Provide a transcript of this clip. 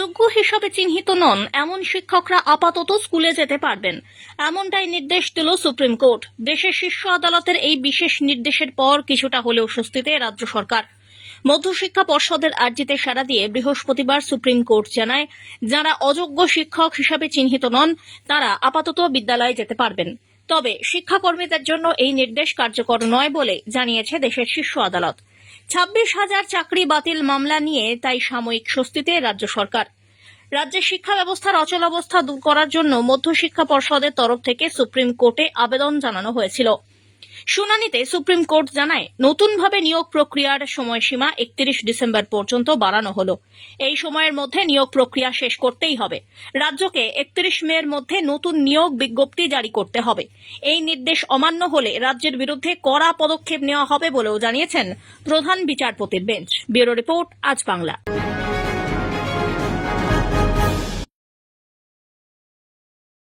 অযোগ্য হিসাবে চিহ্নিত নন, এমন শিক্ষকরা আপাতত স্কুলে যেতে পারবেন। এমনটাই নির্দেশ দিল সুপ্রিম কোর্ট। দেশের শীর্ষ আদালতের এই বিশেষ নির্দেশের পর কিছুটা হলেও স্বস্তিতে রাজ্য সরকার। মধ্যশিক্ষা পর্ষদের আর্জিতে সাড়া দিয়ে বৃহস্পতিবার সুপ্রিম কোর্ট জানায়, যারা অযোগ্য শিক্ষক হিসাবে চিহ্নিত নন, তারা আপাতত বিদ্যালয়ে যেতে পারবেন। তবে শিক্ষাকর্মীদের জন্য এই নির্দেশ কার্যকর নয় বলে জানিয়েছে দেশের শীর্ষ আদালত। ছাব্বিশ হাজার চাকরি বাতিল মামলা নিয়ে তাই সাময়িক স্বস্তিতে রাজ্য সরকার। রাজ্যের শিক্ষা ব্যবস্থার অচলাবস্থা দূর করার জন্য মধ্যশিক্ষা পর্ষদের তরফ থেকে সুপ্রিম কোর্টে আবেদন জানানো হয়েছিল। শুনানিতে সুপ্রিম কোর্ট জানায়, নতুনভাবে নিয়োগ প্রক্রিয়ার সময়সীমা একত্রিশ ডিসেম্বর পর্যন্ত বাড়ানো হলো। এই সময়ের মধ্যে নিয়োগ প্রক্রিয়া শেষ করতেই হবে। রাজ্যকে একত্রিশ মের মধ্যে নতুন নিয়োগ বিজ্ঞপ্তি জারি করতে হবে। এই নির্দেশ অমান্য হলে রাজ্যের বিরুদ্ধে কড়া পদক্ষেপ নেওয়া হবে বলেও জানিয়েছেন প্রধান বিচারপতির বেঞ্চ। ব্যুরো রিপোর্ট, আজ বাংলা।